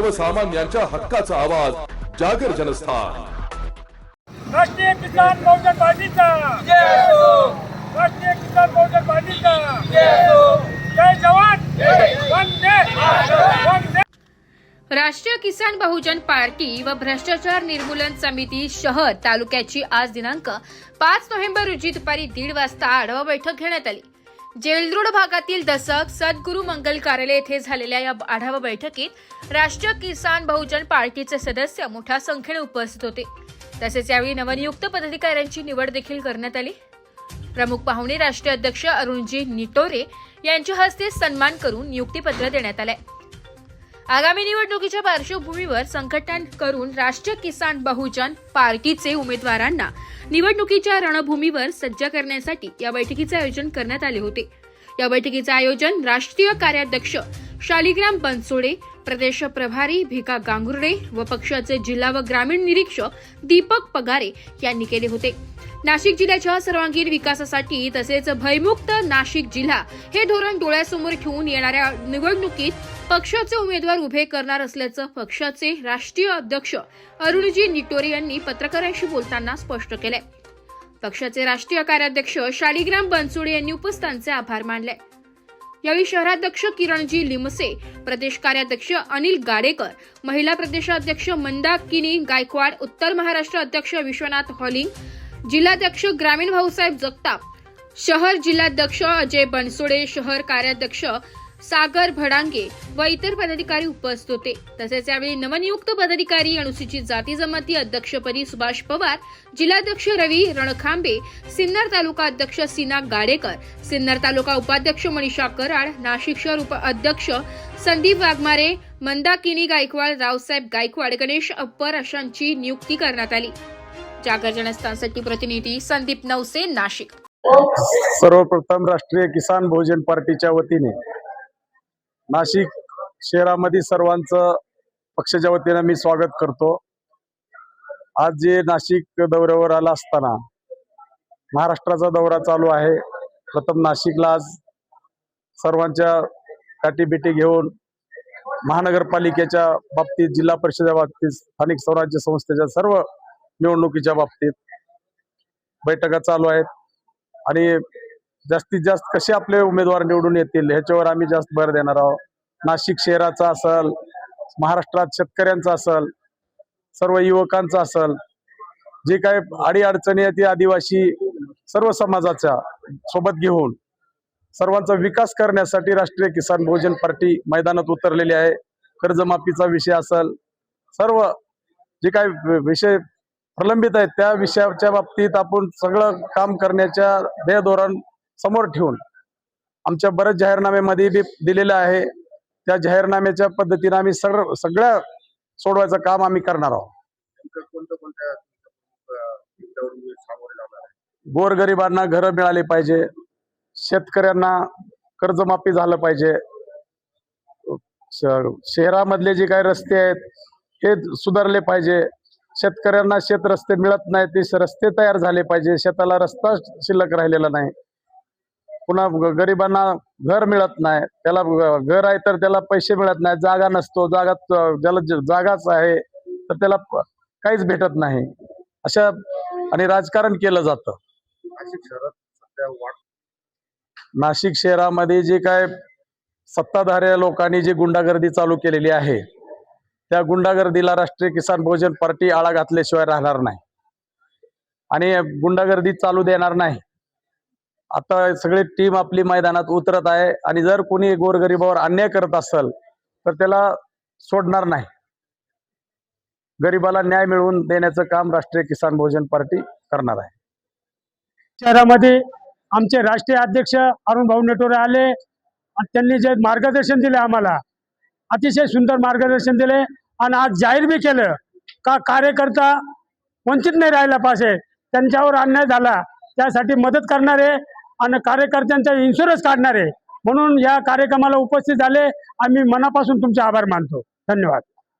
सर्वसामान्यांच्या हक्काचा आवाज जागर जनस्थान. राष्ट्रीय किसान बहुजन पार्टीचा. राष्ट्रीय किसान बहुजन पार्टीचा. जय जवान. वंदे. वंदे. राष्ट्रीय किसान बहुजन पार्टी व भ्रष्टाचार निर्मूलन समिती शहर तालुक्याची आज दिनांक पाच नोव्हेंबर रोजी दुपारी दीड वाजता आढावा बैठक घेण्यात आली. जेलदृढ भागातील दसक सद्गुरू मंगल कार्यालय येथे झालेल्या या आढावा बैठकीत राष्ट्रीय किसान बहुजन पार्टीचे सदस्य मोठ्या संख्येने उपस्थित होते. तसेच यावेळी नवनियुक्त पदाधिकाऱ्यांची निवड देखील करण्यात आली. प्रमुख पाहुणे राष्ट्रीय अध्यक्ष अरुणजी निटोरे यांच्या हस्ते सन्मान करून नियुक्तीपत्र देण्यात आलंय. आगामी निवडणुकीच्या पार्श्वभूमीवर संघटन करून राष्ट्रीय किसान बहुजन पार्टीचे उमेदवारांना निवडणुकीच्या रणभूमीवर सज्ज करण्यासाठी या बैठकीचे आयोजन करण्यात आले होते. या बैठकीचे आयोजन राष्ट्रीय कार्याध्यक्ष शालिग्राम बनसोडे प्रदेश प्रभारी भिका गांगुर्डे व पक्षाचे जिल्हा व ग्रामीण निरीक्षक दीपक पगारे यांनी केले होते. नाशिक जिल्ह्याच्या सर्वांगीण विकासासाठी तसेच भयमुक्त नाशिक जिल्हा हे धोरण डोळ्यासमोर ठेवून येणाऱ्या निवडणुकीत पक्षाचे उमेदवार उभे करणार असल्याचं पक्षाचे राष्ट्रीय अध्यक्ष अरुणजी निटोरे यांनी पत्रकारांशी बोलताना स्पष्ट केले पक्षाचे राष्ट्रीय कार्याध्यक्ष शालिग्राम बनसोडे यांनी उपस्थितांचे आभार मानले. यावेळी शहराध्यक्ष किरणजी लिमसे प्रदेश कार्याध्यक्ष अनिल गाडेकर महिला प्रदेशाध्यक्ष मंदाकिनी गायकवाड उत्तर महाराष्ट्र अध्यक्ष विश्वनाथ हॉलिंग जिल्हाध्यक्ष ग्रामीण भाऊसाहेब जगताप शहर जिल्हाध्यक्ष अजय बनसोडे शहर कार्याध्यक्ष सागर भडांगे व इतर पदाधिकारी उपस्थित होते. तसेच यावेळी नवनियुक्त पदाधिकारी अनुसूचित जाती जमाती अध्यक्षपदी सुभाष पवार जिल्हाध्यक्ष रवी रणखांबे सिन्नर तालुका अध्यक्ष सीना गाडेकर सिन्नर तालुका उपाध्यक्ष मनीषा कराड नाशिक शहर उप अध्यक्ष संदीप वाघमारे मंदाकिनी गायकवाड रावसाहेब गायकवाड गणेश अप्पर अशांची नियुक्ती करण्यात आली. जनस्थानसाठी प्रतिनिधी संदीप नवसे नाशिक. सर्वप्रथम राष्ट्रीय किसान भोजन पार्टीच्या वतीने नाशिक शहरामध्ये सर्वांचं पक्षाच्या वतीने मी स्वागत करतो. आज जे नाशिक दौऱ्यावर आला असताना महाराष्ट्राचा दौरा चालू आहे. प्रथम नाशिकला आज सर्वांच्या काटीबिटी घेऊन महानगरपालिकेच्या बाबतीत जिल्हा परिषदेच्या बाबतीत स्थानिक स्वराज्य संस्थेच्या सर्व निवडणुकीच्या बाबतीत बैठका चालू आहेत. आणि जास्तीत जास्त कसे आपले उमेदवार निवडून येतील ह्याच्यावर आम्ही जास्त भर देणार आहोत. नाशिक शहराचा असल महाराष्ट्रात शेतकऱ्यांचा असल सर्व युवकांचा असल जे काही अडी अडचणी आहेत ती आदिवासी सर्व समाजाच्या सोबत घेऊन सर्वांचा विकास करण्यासाठी राष्ट्रीय किसान बहुजन पार्टी मैदानात उतरलेली आहे. कर्जमाफीचा विषय असल सर्व जे काही विषय प्रलंबित आहेत. त्या विषयाच्या बाबतीत आपण सगळं काम करण्याच्या ध्येय धोरण समोर ठेवून आमच्या बरेच जाहीरनाम्यामध्ये बी दिलेलं आहे. त्या जाहीरनाम्याच्या पद्धतीने आम्ही सगळं सगळ्या सोडवायचं काम आम्ही करणार आहोत. गोरगरिबांना घरं मिळाली पाहिजे. शेतकऱ्यांना कर्जमाफी झालं पाहिजे. शहरामधले जे काही रस्ते आहेत हे सुधारले पाहिजे. शेतकऱ्यांना शेत रस्ते मिळत नाही ते रस्ते तयार झाले पाहिजे शेताला रस्ता शिल्लक राहिलेला नाही. पुन्हा गरिबांना घर मिळत नाही त्याला घर आहे तर त्याला पैसे मिळत नाही जागा नसतो जागा ज्याला जागाच आहे तर त्याला काहीच भेटत नाही. अशा आणि राजकारण केलं जातं. नाशिक शहरामध्ये जे काय सत्ताधाऱ्या लोकांनी जी गुंडागर्दी चालू केलेली आहे त्या गुंडागर्दीला राष्ट्रीय किसान बहुजन पार्टी आळा घातल्याशिवाय राहणार नाही. आणि गुंडागर्दी चालू देणार नाही. आता सगळी टीम आपली मैदानात उतरत आहे आणि जर कोणी गोरगरिबावर अन्याय करत असेल तर त्याला सोडणार नाही. गरिबाला न्याय मिळवून देण्याचं काम राष्ट्रीय किसान बहुजन पार्टी करणार आहे. शहरामध्ये आमचे राष्ट्रीय अध्यक्ष अरुण भाऊ नेटोरे आले आणि त्यांनी जे मार्गदर्शन दिले आम्हाला अतिशय सुंदर मार्गदर्शन दिले आणि आज जाहीर बी केलं. का कार्यकर्ता वंचित नाही राहिला पाहिजे त्यांच्यावर अन्याय झाला त्यासाठी मदत करणारे आणि कार्यकर्त्यांचा इन्शुरन्स काढणारे. म्हणून या कार्यक्रमाला उपस्थित झाले. आम्ही मनापासून तुमचे आभार मानतो. धन्यवाद.